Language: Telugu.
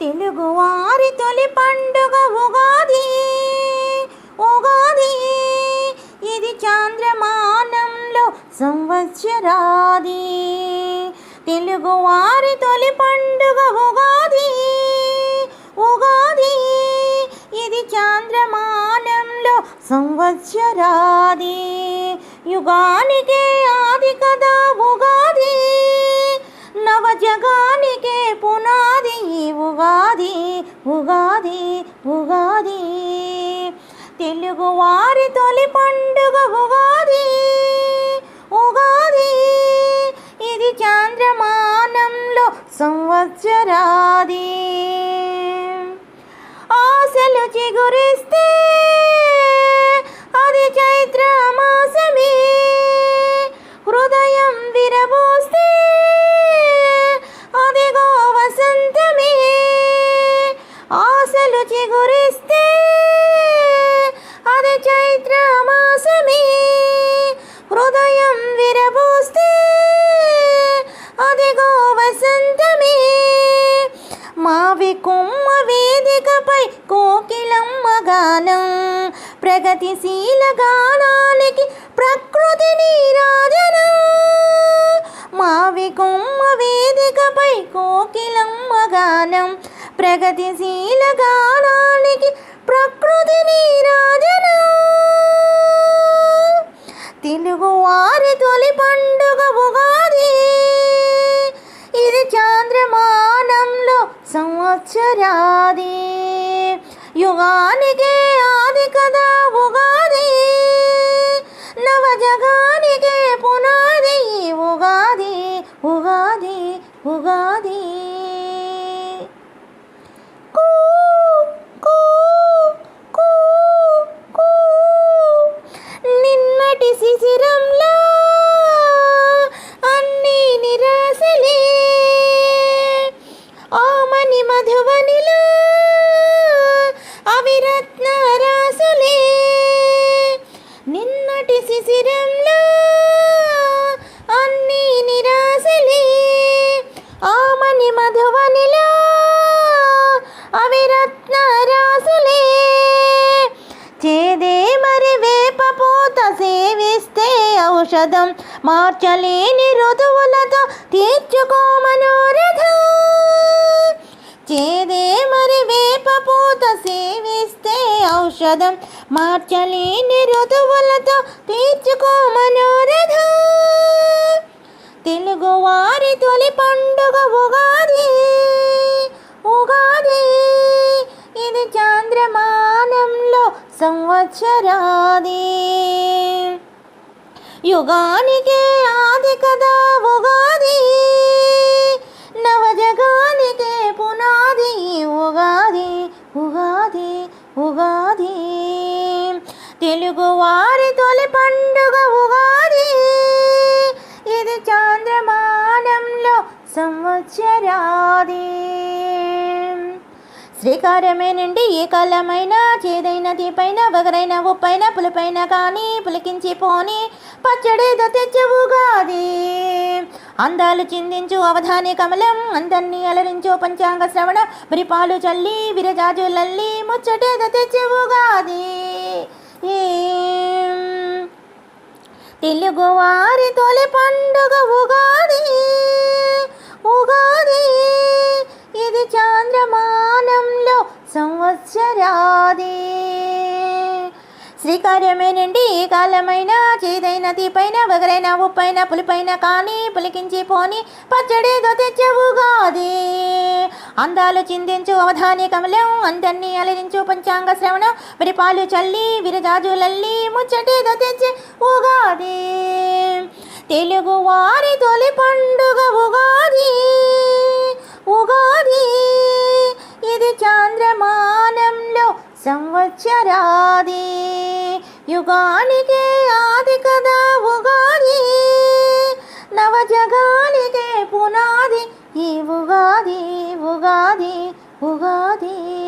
తెలుగువారి తొలి పండుగ ఉగాది. ఉగాది ఇది చాంద్రమానంలో సంవత్సరాది. తెలుగువారి తొలి పండుగ ఉగాది. ఉగాది ఇది చాంద్రమానంలో సంవత్సరాది. యుగానికే ఆది కదా ఉగాది. తెలుగు వారి తొలి పండుగ ఉగాది. ఉగాది ఇది చాంద్రమానంలో సంవత్సరాది. ఆశలు చిగురిస్తే మావి కొమ్మ వేదికపై కోకిలమ్మ గానం. ప్రగతిశీల గానానికి ప్రకృతి నీరాజనం. మావి కొమ్మ వేదికపై కోకిలమ్మ గానం. ప్రగతిశీల గానానికి ప్రకృతి నీరాజనం. తెలుగు వారి తొలి పండుగ సంవత్సరాది. యుగానికే ఆది కదా ఉగాది. నవజగానికే పునాది ఉగాది. ఉగాది ఉగాది. మధువనిలో అవిరత్న రాసులే. నిన్నటి శిశిరంలో అన్ని నిరాశలే. ఆమని మధువనిలో అవిరత్న రాసులే. చేదే మరి వేపపోత సేవిస్తే ఔషధం మార్చలేని ఋతువులతో తీర్చుకో ఔషధం మార్చలేని ఋతువులతో తీర్చుకో మనోరథం. తెలుగు వారి తొలి పండుగ ఉగాది. ఉగాది ఇది చాంద్రమానంలో సంవత్సరాది. యుగానికే ఆది కదా. ఉగాది. తెలుగు వారి తొలి పండుగ ఉగాది. ఇది చాంద్రమానంలో సంవత్సరాది. శ్రీకారమేనండి ఏ కాలమైనా చేదైన తీపైన వగరైన ఉప్పైన పులిపైన కానీ పులికించి పోని పచ్చడేదో తెచ్చవుగాది అందాలు చిందించు అవధాని కమలం అందరినీ అలరించు పంచాంగ శ్రవణ పాలు చల్లి విరజాజులల్లి ముచ్చటేదో తెచ్చవుగాది తెలుగువారి తెలుగు వారి తొలి శ్రీకార్యమేనండి ఈ కాలమైన చేదైన తీపైన వగరైన ఉప్పైన పులిపైన కానీ పులికించి పోని పచ్చడేదో తెచ్చవుగాది అందాలు చిందించు అవధాని కమలం అందరినీ అలరించు పంచాంగ శ్రవణం విరిపాలు చల్లి విరజాజులల్లి ముచ్చటేదో తెచ్చి ఉగాది తెలుగు వారి తొలి పండుగ సంవత్సరాది యుగానికే ఆది కదా ఉగాది. నవజగానికే పునాది. ఈ ఉగాది ఉగాది ఉగాది.